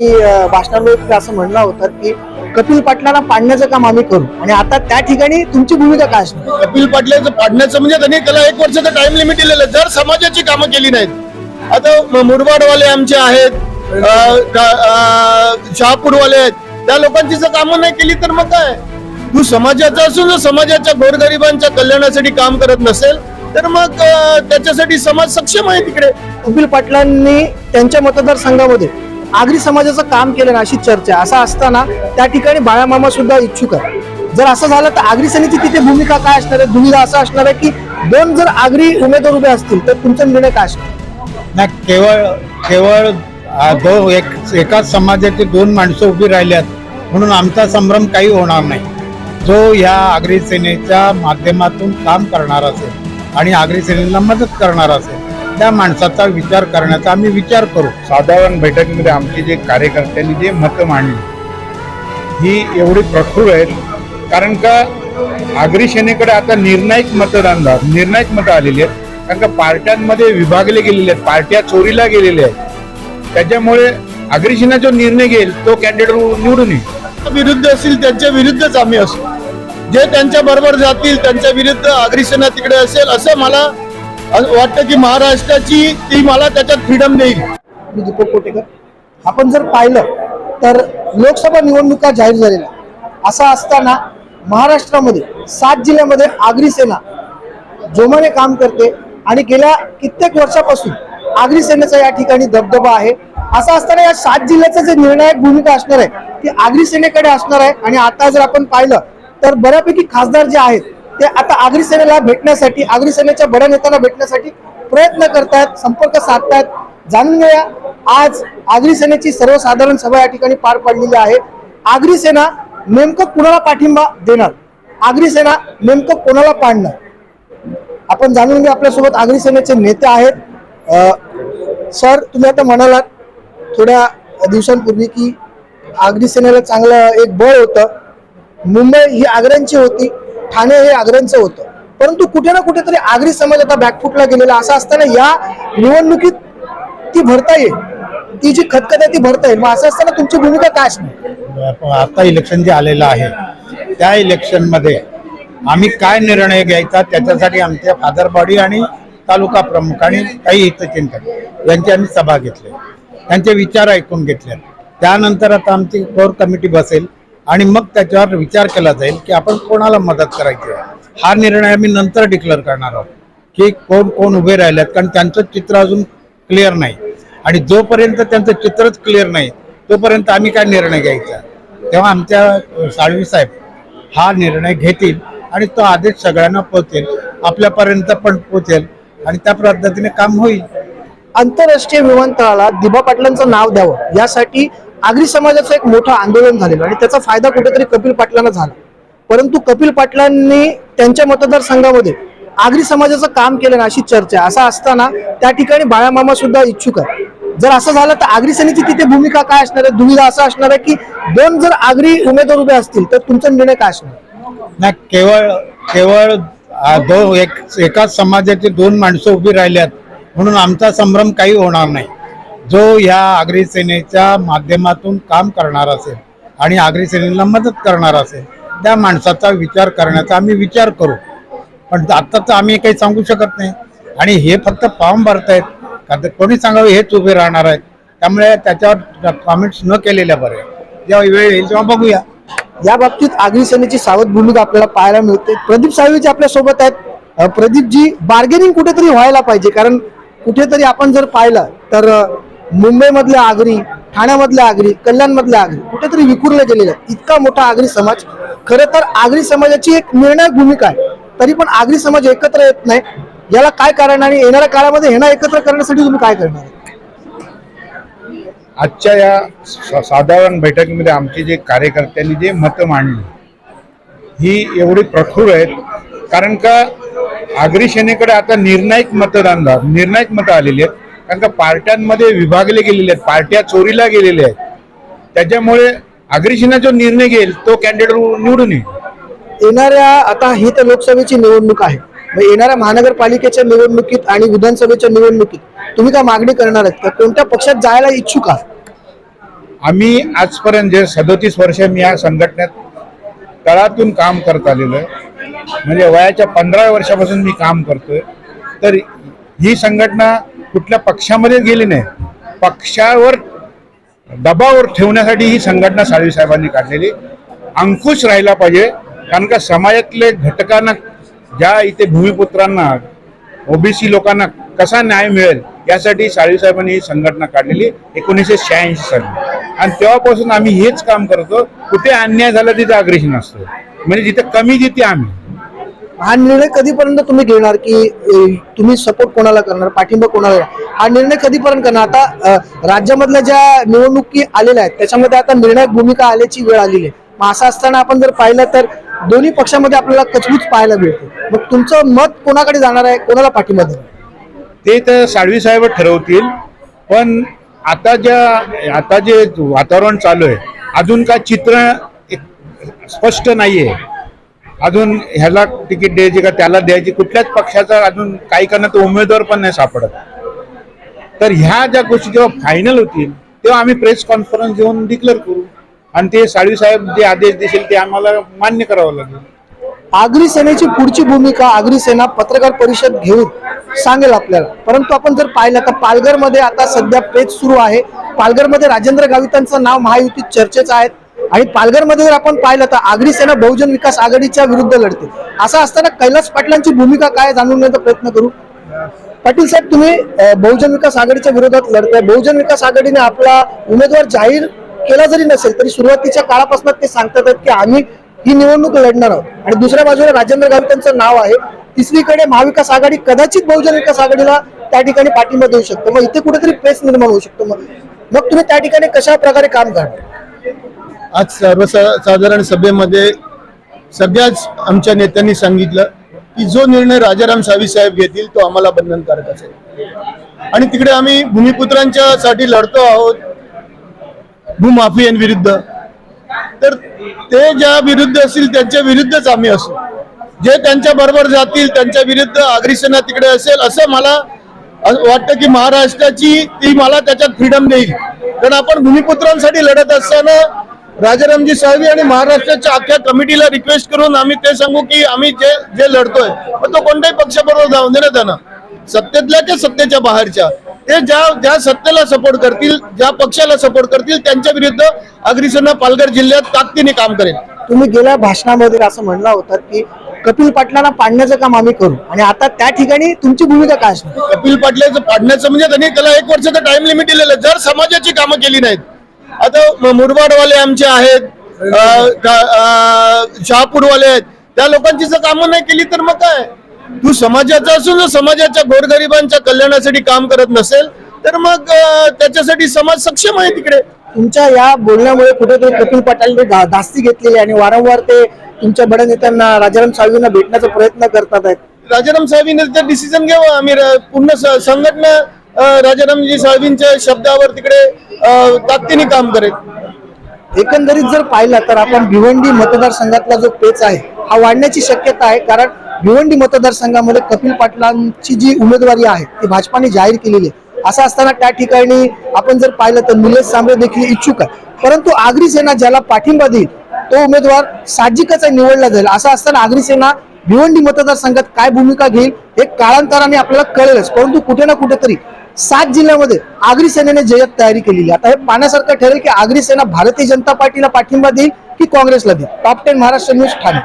की भाषणामध्ये असं म्हणलं होतं की कपिल पाटलांना पाडण्याचं काम आम्ही करू. आणि आता त्या ठिकाणी तुमची भूमिका काय असणार? कपिल पाटलाचं पाडण्याचं म्हणजे त्यांनी त्याला एक वर्षाचा टाइम लिमिट दिलेलं आहे. जर समाजाची कामं केली नाहीत. आता म- मुरबाडवाले आमचे आहेत अं, का- अं, शहापूरवाले आहेत. त्या लोकांची जर कामं नाही केली तर मग काय? तू समाजाचा असून जर समाजाच्या गोरगरिबांच्या कल्याणासाठी काम करत नसेल तर मग अं, त्याच्यासाठी समाज सक्षम आहे तिकडे. कपिल पाटलांनी त्यांच्या मतदारसंघामध्ये आगरी समाजाचं काम केलं ना अशी चर्चा असं असताना त्या ठिकाणी बाळामामा सुद्धा इच्छुक आहे जर असं झालं तर आगरी सेनेची तिथे भूमिका काय असणार आहे? दुविधा असं असणार आहे की दोन जर आगरी उमेदवार उभे असतील तर तुमचा निर्णय काय असणार? नाही केवळ केवळ आ, दो एक एकाच समाजाची दोन माणसं उभी राहिल्यात म्हणून आमचा संभ्रम काही होणार नाही. जो ह्या आगरी सेनेच्या माध्यमातून काम करणार असेल आणि आगरी सेनेला मदत करणार असेल त्या माणसाचा विचार करण्याचा आम्ही विचार करू. साधारण बैठकीमध्ये आमचे जे कार्यकर्त्यांनी जे मतं मांडली ही एवढी प्रखर आहेत. कारण का आगरी सेनेकडे आता निर्णायक मतदान निर्णायक मतं आलेली आहेत. कारण का पार्ट्यांमध्ये विभागले गेलेले आहेत. पार्ट्या चोरीला गेलेल्या आहेत. त्याच्यामुळे आगरी सेना जो निर्णय घेईल तो कॅन्डिडेट निवडून येईल. विरुद्ध असतील त्यांच्या विरुद्धच आम्ही असू. जे त्यांच्या बरोबर जातील त्यांच्या विरुद्ध अग्रिसेना तिकडे असेल असं मला वाटतं की महाराष्ट्राची ती मला त्याच्यात फ्रीडम देईल. मी दीपक कोटेकर. आपण जर पाहिलं तर लोकसभा निवडणुका जाहीर झालेल्या असा असताना महाराष्ट्रामध्ये सात जिल्ह्यामध्ये आगरी सेना जोमाने काम करते आणि गेल्या कित्येक वर्षापासून आगरी सेनेचा या ठिकाणी दबदबा आहे. असं असताना या सात जिल्ह्याचं जे निर्णायक भूमिका असणार आहे ती आगरी सेनेकडे असणार आहे. आणि आता जर आपण पाहिलं तर बऱ्यापैकी खासदार जे आहेत ते आता आगरी सेनेला भेटण्यासाठी आगरी सेनेच्या बड्या नेत्याला भेटण्यासाठी प्रयत्न करतात संपर्क साधतात जाणून घेऊया आज आगरी सेनेची सर्वसाधारण सभा या ठिकाणी पार पडलेली आहे. आगरी सेना नेमकं कुणाला पाठिंबा देणार? आगरी सेना नेमकं कोणाला पाडणार? आपण जाणून घेऊ आपल्यासोबत आगरी सेनेचे नेते आहेत. सर तुम्ही आता म्हणालात थोड्या दिवसांपूर्वी की आगरी सेनेला चांगलं एक बळ होतं. मुंबई ही आग्र्यांची होती. ठाणे हे आग्र्यांचं होतं. परंतु कुठे ना कुठेतरी आगरी समाज आता बॅकफुटला गेलेला असं असताना या निवडणुकीत ती भरता येईल. ती जी खतखत आहे ती भरता येईल. मग असं असताना तुमची भूमिका काय असणार? आता इलेक्शन जे आलेलं आहे त्या इलेक्शनमध्ये आम्ही काय निर्णय घ्यायचा त्याच्यासाठी आमच्या फादरबॉडी आणि तालुका प्रमुख आणि काही हितचिंतक यांची आम्ही सभा घेतली. त्यांचे विचार ऐकून घेतले. त्यानंतर आता आमची कोर कमिटी बसेल. आणि मग त्याच्यावर विचार केला जाईल की आपण कोणाला मदत करायची आहे? हा निर्णय आम्ही नंतर डिक्लेअर करणार आहोत. की कोण कोण उभे राहिलेत कारण त्यांचं चित्र अजून क्लिअर नाही. आणि जोपर्यंत त्यांचं चित्रच क्लिअर नाही तोपर्यंत आम्ही काय निर्णय घ्यायचा? तेव्हा आमच्या साळवी साहेब हा निर्णय घेतील आणि तो आदेश सगळ्यांना पोहोचेल आपल्यापर्यंत पण पोहोचेल आणि त्या पद्धतीने काम होईल. आंतरराष्ट्रीय विमानतळाला दिबा पाटलांचं नाव द्यावं यासाठी आगरी समाजाचं एक मोठं आंदोलन झालेलं आणि त्याचा फायदा कुठेतरी कपिल पाटलांना झाला. परंतु कपिल पाटलांनी त्यांच्या मतदारसंघामध्ये आगरी समाजाचं काम केलं ना अशी चर्चा असा असताना त्या ठिकाणी बाळामामा सुद्धा इच्छुक आहे जर असं झालं तर आगरी सेनेची तिथे भूमिका काय असणार आहे? दुविधा असं असणार आहे की दोन जर आगरी उमेदवार उभे असतील तर तुमचा निर्णय काय असणार? ना केवळ केवळ दोन दो एक एकाच समाजाचे दोन माणसं उभी राहिल्यात म्हणून आमचा संभ्रम काही होणार नाही. जो ह्या आगरी सेनेच्या माध्यमातून काम करणार असेल आणि आगरी सेनेला मदत करणार असेल त्या माणसाचा विचार करण्याचा आम्ही विचार करू. पण आत्ता तर आम्ही काही सांगू शकत नाही. आणि हे फक्त फॉर्म भरतायत. का तर कोणी सांगावं हेच उभे राहणार आहेत. त्यामुळे त्याच्यावर कॉमेंट्स न केलेल्या बरे. जेव्हा वेळ येईल तेव्हा बघूया. या बाबतीत आगरी सेनेची सावध भूमिका आपल्याला पाहायला मिळते. प्रदीप साळवीचे आपल्यासोबत आहेत प्रदीपजी बार्गेनिंग कुठेतरी व्हायला पाहिजे. कारण कुठेतरी आपण जर पाहिलं तर मुंबईमधल्या आगरी ठाण्यामधल्या आगरी कल्याणमधल्या आगरी कुठेतरी विखुरले गेलेले आहेत इतका मोठा आगरी समाज. खरं तर आगरी समाजाची एक निर्णायक भूमिका आहे. तरी पण आगरी समाज एकत्र येत नाही. याला काय कारण आणि येणाऱ्या काळामध्ये हे एकत्र करण्यासाठी तुम्ही काय करणार? आजच्या या साधारण बैठकीमध्ये आमचे जे कार्यकर्त्यांनी जे मतं मांडली ही एवढी प्रखर आहेत. कारण का आगरी सेनेकडे आता निर्णायक मतदान निर्णायक मतं आलेली आहेत. कारण का पार्ट्यांमध्ये विभागले गेलेले आहेत पार्ट्या चोरीला गेलेल्या आहेत. त्याच्यामुळे आगरी सेना जो निर्णय घेईल तो कॅन्डिडेट निवडून येईल. येणाऱ्या आता ही तर लोकसभेची निवडणूक आहे. येणाऱ्या महानगरपालिकेच्या निवडणुकीत आणि विधानसभेच्या निवडणुकीत तुम्ही काय मागणी करणार आहेत? का कोणत्या पक्षात जायला इच्छुक आहात? आम्ही आजपर्यंत जे सदोतीस वर्ष मी या संघटनेत तळातून काम करत आलेलो आहे. म्हणजे वयाच्या पंधरा वर्षापासून मी काम करतोय. तर ही संघटना कुठल्या पक्षामध्ये गेली नाही. पक्षावर दबावर ठेवण्यासाठी ही संघटना साळवी साहेबांनी काढलेली. अंकुश राहिला पाहिजे. कारण का समाजातले घटकांना ज्या इथे भूमिपुत्रांना ओबीसी लोकांना कसा न्याय मिळेल यासाठी साळवी साहेबांनी ही संघटना काढलेली. एकोणीसशे शहाऐंशी साली. आणि तेव्हापासून आम्ही हेच काम करतो. कुठे अन्याय झाला तिथे अग्रेशन असतो. म्हणजे जिथे कमी तिथे आम्ही. हा निर्णय कधीपर्यंत तुम्ही घेणार की तुम्ही सपोर्ट कोणाला करणार? पाठिंबा कोणाला हा निर्णय कधीपर्यंत करणार? आता राज्यामधल्या ज्या निवडणुकी आलेल्या आहेत त्याच्यामध्ये आता निर्णायक भूमिका आल्याची वेळ आलेली आहे. मग असं असताना आपण जर पाहिलं तर दोन्ही पक्षामध्ये आपल्याला कचबूच पाहायला मिळते. मग तुमचं मत कोणाकडे जाणार आहे? कोणाला पाठिंबा देणार? ते तर साळवी साहेब ठरवतील पण आता ज्या आता जे वातावरण चालू आहे अजून काय चित्र स्पष्ट नाहीये. अजून ह्याला तिकीट द्यायची का त्याला द्यायची? कुठल्याच पक्षाचा अजून काही करण्यात उमेदवार पण नाही सापडत. तर ह्या ज्या गोष्टी जेव्हा फायनल होतील तेव्हा आम्ही प्रेस कॉन्फरन्स घेऊन डिक्लेअर करू. आणि ते साळवी साहेब जे आदेश देतील ते आम्हाला मान्य करावं लागेल. आगरी सेनेची पुढची भूमिका आगरी सेना पत्रकार परिषद घेऊन सांगेल आपल्याला. परंतु आपण जर पाहिलं तर पालघरमध्ये आता सध्या पेच सुरू आहे. पालघरमध्ये राजेंद्र गावितांचं नाव महायुतीत चर्चेचं आहे. आणि पालघरमध्ये जर आपण पाहिलं तर आगरी सेना बहुजन विकास आघाडीच्या विरुद्ध लढते. असं असताना कैलास पाटलांची भूमिका काय जाणून घेण्याचा प्रयत्न करू? पाटील साहेब तुम्ही बहुजन विकास आघाडीच्या विरोधात लढताय. बहुजन विकास आघाडीने आपला उमेदवार जाहीर केला जरी नसेल तरी सुरुवातीच्या काळापासून ते सांगतात की आम्ही ही निवडणूक लढणार आहोत. आणि दुसऱ्या बाजूला राजेंद्र गावितांचं नाव आहे. तिसरीकडे महाविकास आघाडी कदाचित बहुजन विकास आघाडीला त्या ठिकाणी पाठिंबा देऊ शकतो. मग इथे कुठेतरी प्रेस निर्माण होऊ शकतो. मग मग तुम्ही त्या ठिकाणी कशा प्रकारे काम करता आज सर्वसाधारण सभेमध्ये सगळ्याच आमच्या नेत्यांनी सांगितलं की जो निर्णय राजाराम सावी साहेब घेतील तो आम्हाला बंधनकारक असेल. आणि तिकडे आम्ही भूमिपुत्रांच्या साठी लढतो आहोत भूमाफियांविरुद्ध तर ते ज्या विरुद्ध असतील त्यांच्या विरुद्धच आम्ही असू. जे त्यांच्या बरोबर जातील त्यांच्या विरुद्ध अग्रिसेना तिकडे असेल असं मला वाटतं की महाराष्ट्राची ती मला त्याच्यात फ्रीडम देईल. कारण आपण भूमिपुत्रांसाठी लढत असताना राजारामजी साळवी आणि महाराष्ट्राच्या अख्ख्या कमिटीला रिक्वेस्ट करून आम्ही ते सांगू की आम्ही जे जे लढतोय पण तो कोणत्याही पक्षाबरोबर जाऊन दे ना त्यांना. सत्तेतल्या की सत्तेच्या बाहेरच्या. ते ज्या ज्या सत्तेला सपोर्ट करतील ज्या पक्षाला सपोर्ट करतील त्यांच्या विरुद्ध अग्रिसेना पालघर जिल्ह्यात ताकदीने काम करेल. तुम्ही गेल्या भाषणामध्ये असं म्हणला होता की कपिल पाटलांना पाडण्याचं काम आम्ही करू. आणि आता त्या ठिकाणी तुमची भूमिका काय असणार? कपिल पाटलाचं पाडण्याचं म्हणजे त्यांनी त्याला एक वर्षाचा टाइम लिमिट दिलेलं. जर समाजाची कामं केली नाहीत आता मुरबाडवाले आमचे आहेत शहापूरवाले आहेत त्या लोकांची जर कामं नाही केली तर मग काय? तू समाजाचा असून जर समाजाच्या गोरगरिबांच्या कल्याणासाठी काम करत नसेल तर मग त्याच्यासाठी समाज सक्षम आहे तिकडे. तुमच्या या बोलण्यामुळे कुठेतरी कपिल पाटलांनी धा- धास्ती घेतलेली आणि वारंवार ते तुमच्या बड्या नेत्यांना राजाराम साळवींना भेटण्याचा प्रयत्न करतात आहेत. राजाराम साहेबांनी तर डिसिजन घ्यावं. आम्ही पूर्ण संघटना राजारामजी साळवींच्या शब्दावर तिकडे ताकदीने काम करेल. एकंदरीत जर पाहिलं तर आपण भिवंडी मतदारसंघातला जो पेच आहे हा वाढण्याची शक्यता आहे कारण भिवंडी मतदारसंघामध्ये कपिल पाटलांची जी उमेदवारी आहे ती भाजपाने जाहीर केलेली आहे. असं असताना त्या ठिकाणी आपण जर पाहिलं तर निलेश सांबळे देखील इच्छुक आहे. परंतु आगरी सेना ज्याला पाठिंबा देईल तो उमेदवार साहजिकच निवडला जाईल. असं असताना आगरी सेना भिवंडी मतदारसंघात काय भूमिका घेईल हे काळांतराने आपल्याला कळेलच. परंतु कुठे ना कुठेतरी सात जिल्ह्यामध्ये आगरी सेनेने जयत तयारी केलेली आहे. आता हे पाहण्यासारखं ठरेल की आगरी सेना भारतीय जनता पार्टीला पाठिंबा देईल की काँग्रेसला देईल top ten Maharashtra news Thane